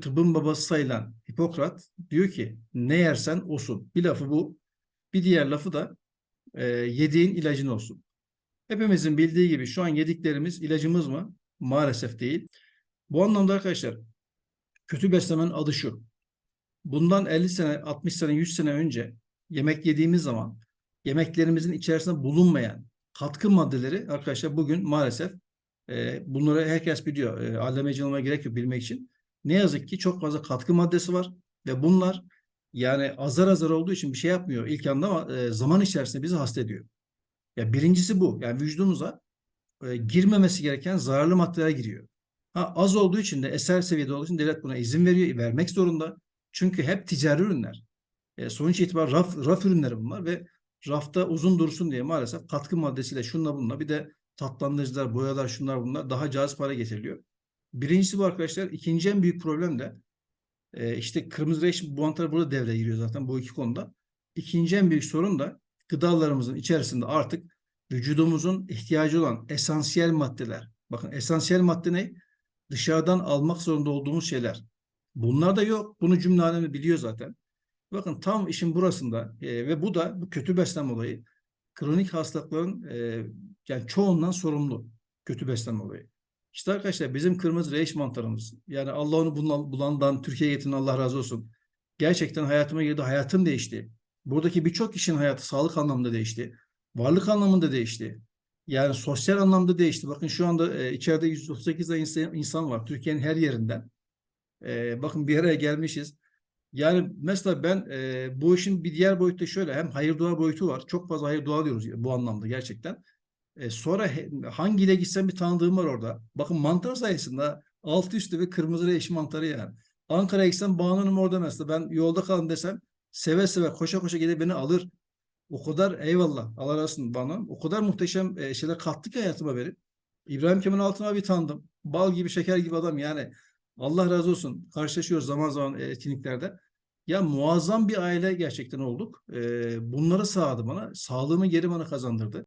tıbbın babası sayılan Hipokrat diyor ki ne yersen olsun. Bir lafı bu. Bir diğer lafı da e, yediğin ilacın olsun. Hepimizin bildiği gibi şu an yediklerimiz ilacımız mı? Maalesef değil. Bu anlamda arkadaşlar kötü beslenmenin adı şu. Bundan 50 sene, 60 sene, 100 sene önce yemek yediğimiz zaman yemeklerimizin içerisinde bulunmayan katkı maddeleri arkadaşlar bugün maalesef e, bunları herkes biliyor. E, olmaya gerek yok bilmek için. Ne yazık ki çok fazla katkı maddesi var ve bunlar yani azar azar olduğu için bir şey yapmıyor ilk anda ama e, zaman içerisinde bizi hasta ediyor. Ya birincisi bu. Yani vücudumuza e, girmemesi gereken zararlı maddeler giriyor. Ha, az olduğu için de eser seviyede olduğu için devlet buna izin veriyor, vermek zorunda. Çünkü hep ticari ürünler. E, sonuç itibariyle raf, raf ürünleri bunlar ve rafta uzun dursun diye maalesef katkı maddesiyle şunla bununla bir de tatlandırıcılar, boyalar, şunlar bunlar daha cazip hale getiriliyor. Birincisi bu arkadaşlar. İkinci en büyük problem de e, işte kırmızı reş bulantıları burada devreye giriyor zaten bu iki konuda. İkinci en büyük sorun da gıdalarımızın içerisinde artık vücudumuzun ihtiyacı olan esansiyel maddeler. Bakın esansiyel madde ne? Dışarıdan almak zorunda olduğumuz şeyler. Bunlar da yok. Bunu cümle alemi biliyor zaten. Bakın tam işin burasında e, ve bu da bu kötü beslenme olayı kronik hastalıkların e, yani çoğundan sorumlu kötü beslenme olayı. İşte arkadaşlar bizim kırmızı reiş mantarımız yani Allah onu bulan, bulandan Türkiye'ye getirin Allah razı olsun. Gerçekten hayatıma girdi. Hayatım değişti. Buradaki birçok kişinin hayatı sağlık anlamında değişti. Varlık anlamında değişti. Yani sosyal anlamda değişti. Bakın şu anda e, içeride 138 insan, insan var. Türkiye'nin her yerinden. E, bakın bir araya gelmişiz. Yani mesela ben e, bu işin bir diğer boyutu da şöyle. Hem hayır dua boyutu var. Çok fazla hayır dua diyoruz bu anlamda gerçekten. E, sonra he, hangiyle gitsem bir tanıdığım var orada. Bakın mantar sayesinde altı üstü ve kırmızı reş mantarı yani. Ankara'ya gitsem Banu Hanım orada mesela. Ben yolda kalın desem seve seve koşa koşa gelip beni alır. O kadar eyvallah Allah razı bana. O kadar muhteşem e, şeyler kattık ki hayatıma benim. İbrahim Kemal Altın abi tanıdım. Bal gibi şeker gibi adam yani. Allah razı olsun. Karşılaşıyoruz zaman zaman etkinliklerde. Ya muazzam bir aile gerçekten olduk. E, bunları sağladı bana. Sağlığımı geri bana kazandırdı.